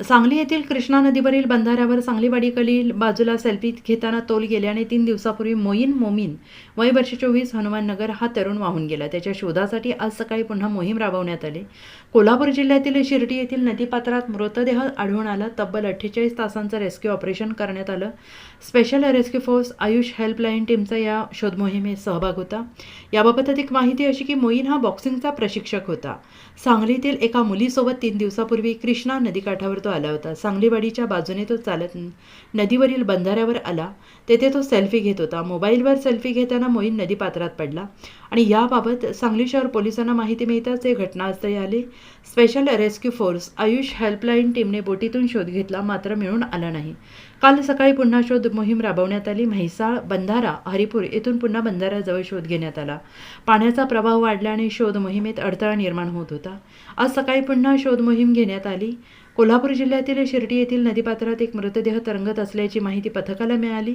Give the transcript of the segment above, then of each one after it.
सांगली येथील कृष्णा नदीवरील बंधाऱ्यावर सांगलीवाडीकडील बाजूला सेल्फी घेताना तोल गेल्याने तीन दिवसापूर्वी मोईन मोमीन वय वर्ष चोवीस हनुमाननगर हा तरुण वाहून गेला. त्याच्या शोधासाठी आज सकाळी पुन्हा मोहीम राबवण्यात आली. कोल्हापूर जिल्ह्यातील शिर्डी येथील नदीपात्रात मृतदेह आढळून आला. तब्बल अठ्ठेचाळीस तासांचं रेस्क्यू ऑपरेशन करण्यात आलं. Special rescue force Ayush helpline टीमचा या शोधमोहिमेत सहभाग होता. याबाबत अधिक माहिती अशी की मोईन हा बॉक्सिंगचा प्रशिक्षक होता. सांगलीतील एका मुलीसोबत तीन दिवसापूर्वी कृष्णा नदीकाठावर तो आला होता. सांगलीवाडीच्या बाजूने तो चालत नदीवरील बंधाऱ्यावर आला. तेथे तो सेल्फी घेत होता. मोबाईलवर सेल्फी घेताना मोईन नदीपात्रात पडला. आणि याबाबत सांगली शहर पोलिसांना माहिती मिळताच ते घटनास्थळी आले. Special rescue force Ayush helpline टीमने बोटीतून शोध घेतला. मात्र मिळून आला नाही. काल सकाळी पुन्हा शोध मोहीम राबवण्यात आली. म्हैसाळ बंधारा हरिपूर येथून पुन्हा बंधाऱ्याजवळ शोध घेण्यात आला. पाण्याचा प्रभाव वाढल्याने शोध मोहिमेत अडथळा निर्माण होत होता. आज सकाळी पुन्हा शोध मोहीम घेण्यात आली. कोल्हापूर जिल्ह्यातील शिर्डी येथील नदीपात्रात एक मृतदेह तरंगत असल्याची माहिती पथकाला मिळाली.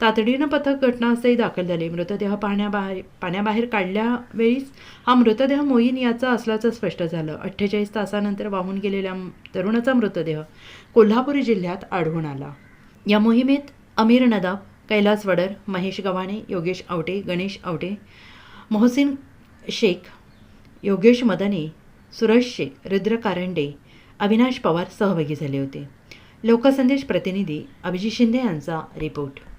तातडीनं पथक घटनास्थळी दाखल झाले. मृतदेह पाण्याबाहेर पाण्याबाहेर काढल्यावेळीच हा मृतदेह मोईन याचा असल्याचं स्पष्ट झालं. अठ्ठेचाळीस तासानंतर वाहून गेलेल्या तरुणाचा मृतदेह कोल्हापूर जिल्ह्यात आढळून आला. या मोहिमेत अमीर नदाब कैलास वडर महेश गव्हाणे योगेश आवटे गणेश आवटे मोहसिन शेख योगेश मदने सुरज शेख रुद्र कारंडे अविनाश पवार सहभागी झाले होते. लोकसंदेश प्रतिनिधी अभिजित शिंदे यांचा रिपोर्ट.